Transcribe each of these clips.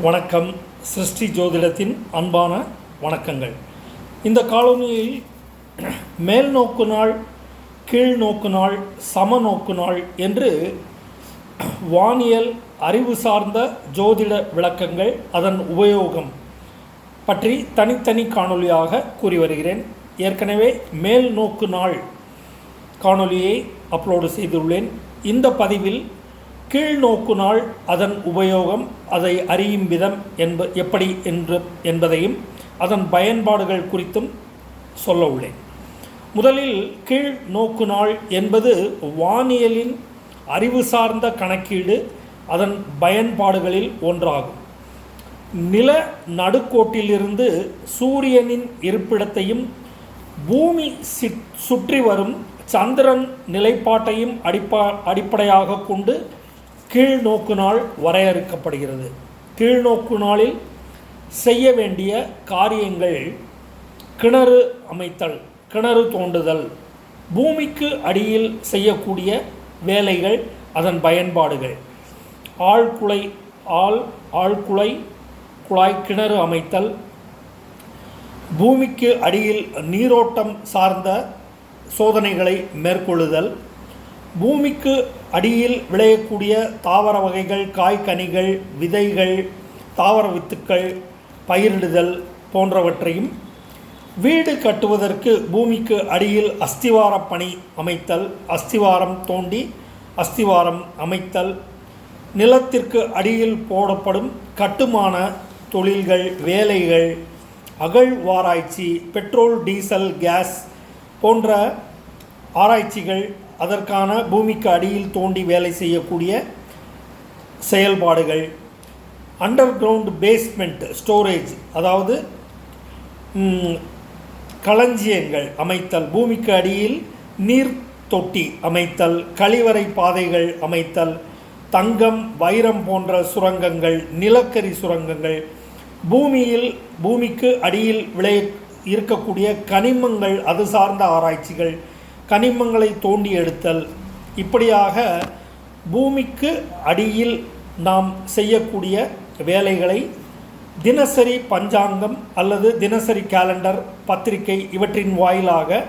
வணக்கம். சிருஷ்டி ஜோதிடத்தின் அன்பான வணக்கங்கள். இந்த காலனியில் மேல் நோக்கு நாள் கீழ் நோக்கு நாள் சம நோக்கு நாள் என்று வானியல் அறிவு சார்ந்த ஜோதிட விளக்கங்கள் அதன் உபயோகம் பற்றி தனித்தனி காணொளியாக கூறி வருகிறேன். ஏற்கனவே மேல் நோக்கு நாள் காணொளியை அப்லோடு செய்துள்ளேன். இந்த பதிவில் கீழ் அதன் உபயோகம் அதை அறியும் விதம் என்ப எப்படி என்று என்பதையும் அதன் பயன்பாடுகள் குறித்தும் சொல்ல உள்ளேன். முதலில் கீழ் நோக்கு நாள் என்பது வானியலின் அறிவு சார்ந்த கணக்கீடு அதன் பயன்பாடுகளில் ஒன்றாகும். நில நடுக்கோட்டிலிருந்து சூரியனின் இருப்பிடத்தையும் பூமி சுற்றி வரும் சந்திரன் நிலைப்பாட்டையும் அடிப்பா அடிப்படையாக கொண்டு கீழ்நோக்கு நாள் வரையறுக்கப்படுகிறது. கீழ்நோக்கு நாளில் செய்ய வேண்டிய காரியங்கள் கிணறு அமைத்தல் கிணறு தோண்டுதல் பூமிக்கு அடியில் செய்யக்கூடிய வேலைகள் அதன் பயன்பாடுகள். ஆழ்குலை ஆள் ஆழ்குலை குழாய் கிணறு அமைத்தல் பூமிக்கு அடியில் நீரோட்டம் சார்ந்த சோதனைகளை மேற்கொள்ளுதல் பூமிக்கு அடியில் விளையக்கூடிய தாவர வகைகள் காய்கனிகள் விதைகள் தாவர வித்துக்கள் பயிரிடுதல் போன்றவற்றையும் வீடு கட்டுவதற்கு பூமிக்கு அடியில் அஸ்திவார பணி அமைத்தல் அஸ்திவாரம் தோண்டி அஸ்திவாரம் அமைத்தல் நிலத்திற்கு அடியில் போடப்படும் கட்டுமான தொழில்கள் வேலைகள் அகழ்வாராய்ச்சி பெட்ரோல் டீசல் கேஸ் போன்ற ஆராய்ச்சிகள் அதற்கான பூமிக்கு அடியில் தோண்டி வேலை செய்யக்கூடிய செயல்பாடுகள் அண்டர் கிரவுண்ட் பேஸ்மெண்ட் ஸ்டோரேஜ் அதாவது களஞ்சியங்கள் அமைத்தல் பூமிக்கு அடியில் நீர் தொட்டி அமைத்தல் கழிவறை பாதைகள் அமைத்தல் தங்கம் வைரம் போன்ற சுரங்கங்கள் நிலக்கரி சுரங்கங்கள் பூமியில் பூமிக்கு அடியில் விளை இருக்கக்கூடிய கனிமங்கள் அது சார்ந்த ஆராய்ச்சிகள் கனிமங்களை தோண்டி எடுத்தல். இப்படியாக பூமிக்கு அடியில் நாம் செய்யக்கூடிய வேலைகளை தினசரி பஞ்சாங்கம் அல்லது தினசரி கேலண்டர் பத்திரிகை இவற்றின் வாயிலாக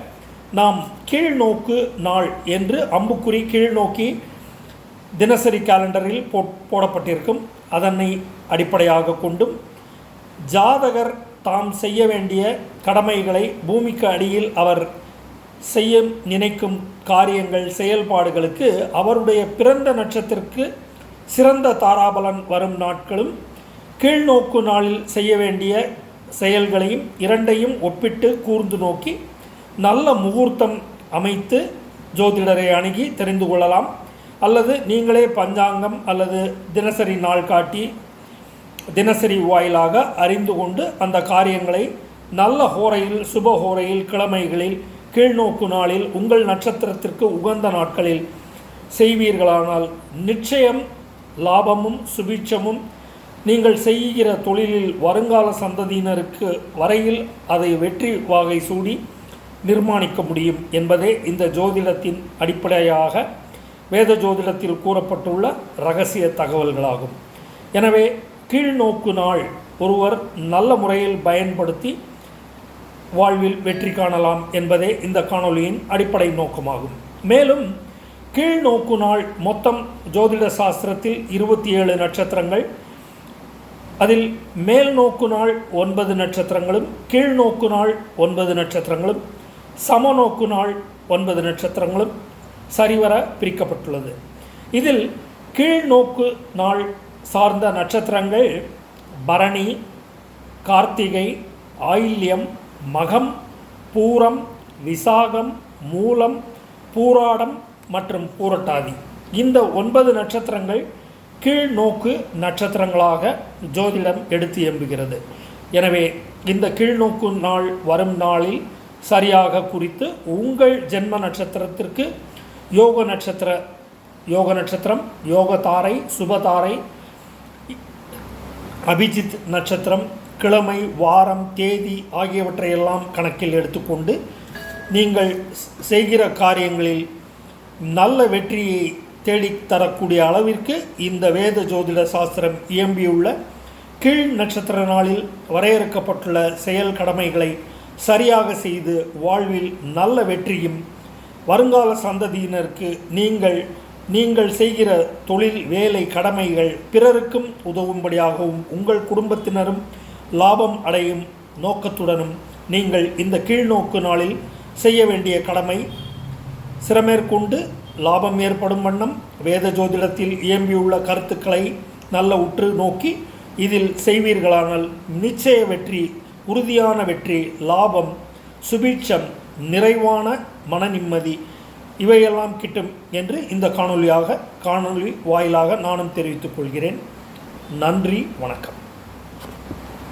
நாம் கீழ்நோக்கு நாள் என்று அம்புக்குறி கீழ்நோக்கி தினசரி கேலண்டரில் போ போடப்பட்டிருக்கும். அதனை அடிப்படையாக கொண்டும் ஜாதகர் தாம் செய்ய வேண்டிய கடமைகளை பூமிக்கு அடியில் அவர் செய்ய நினைக்கும் காரியங்கள் செயல்பாடுகளுக்கு அவருடைய பிறந்த நட்சத்திற்கு சிறந்த தாராபலன் வரும் நாட்களும் கீழ்நோக்கு நாளில் செய்ய வேண்டிய செயல்களையும் இரண்டையும் ஒப்பிட்டு கூர்ந்து நோக்கி நல்ல முகூர்த்தம் அமைத்து ஜோதிடரை அணுகி தெரிந்து கொள்ளலாம். அல்லது நீங்களே பஞ்சாங்கம் அல்லது தினசரி நாள் காட்டி தினசரி வாயிலாக அறிந்து கொண்டு அந்த காரியங்களை நல்ல ஹோரையில் சுப ஹோரையில் கிழமைகளில் கீழ்நோக்கு நாளில் உங்கள் நட்சத்திரத்திற்கு உகந்த நாட்களில் செய்வீர்களானால் நிச்சயம் லாபமும் சுபிட்சமும் நீங்கள் செய்கிற தொழிலில் வருங்கால சந்ததியினருக்கு வரையில் அதை வெற்றி வாகை சூடி நிர்மாணிக்க முடியும் என்பதே இந்த ஜோதிடத்தின் அடிப்படையாக வேத ஜோதிடத்தில் கூறப்பட்டுள்ள ரகசிய தகவல்களாகும். எனவே கீழ்நோக்கு நாள் ஒருவர் நல்ல முறையில் பயன்படுத்தி வாழ்வில் வெற்றி காணலாம் என்பதே இந்த காணொளியின் அடிப்படை நோக்கமாகும். மேலும் கீழ்நோக்கு நாள் மொத்தம் ஜோதிட சாஸ்திரத்தில் இருபத்தி ஏழு நட்சத்திரங்கள் அதில் மேல் நோக்கு நாள் ஒன்பது நட்சத்திரங்களும் கீழ் நோக்கு நாள் ஒன்பது நட்சத்திரங்களும் சமநோக்கு நாள் ஒன்பது நட்சத்திரங்களும் சரிவர பிரிக்கப்பட்டுள்ளது. இதில் கீழ் நோக்கு நாள் சார்ந்த நட்சத்திரங்கள் பரணி கார்த்திகை ஆயில்யம் மகம் பூரம் விசாகம் மூலம் பூராடம் மற்றும் பூரட்டாதி. இந்த ஒன்பது நட்சத்திரங்கள் கீழ் நோக்கு நட்சத்திரங்களாக ஜோதிடம் எடுத்து எம்புகிறது. எனவே இந்த கீழ்நோக்கு நாள் வரும் நாளில் சரியாக குறித்து உங்கள் ஜென்ம நட்சத்திரத்திற்கு யோக நட்சத்திர யோக நட்சத்திரம் யோக தாரை சுபதாரை அபிஜித் நட்சத்திரம் கிழமை வாரம் தேதி ஆகியவற்றையெல்லாம் கணக்கில் எடுத்துக்கொண்டு நீங்கள் செய்கிற காரியங்களில் நல்ல வெற்றியை தேடித்தரக்கூடிய அளவிற்கு இந்த வேத ஜோதிட சாஸ்திரம் இயம்பியுள்ள கீழ் நட்சத்திர நாளில் வரையறுக்கப்பட்டுள்ள செயல் கடமைகளை சரியாக செய்து வாழ்வில் நல்ல வெற்றியும் வருங்கால சந்ததியினருக்கு நீங்கள் நீங்கள் செய்கிற தொழில் வேலை கடமைகள் பிறருக்கும் உதவும்படியாகவும் உங்கள் குடும்பத்தினரும் லாபம் அடையும் நோக்கத்துடனும் நீங்கள் இந்த கீழ்நோக்கு நாளில் செய்ய வேண்டிய கடமை சிறமேற்கொண்டு லாபம் ஏற்படும் வண்ணம் வேத ஜோதிடத்தில் இயம்பியுள்ள கருத்துக்களை நல்ல உற்று நோக்கி இதில் செய்வீர்களானால் நிச்சய வெற்றி உறுதியான வெற்றி லாபம் சுபீட்சம் நிறைவான மன நிம்மதி இவையெல்லாம் கிட்டும் என்று இந்த காணொலியாக காணொளி வாயிலாக நானும் தெரிவித்துக் கொள்கிறேன். நன்றி வணக்கம்.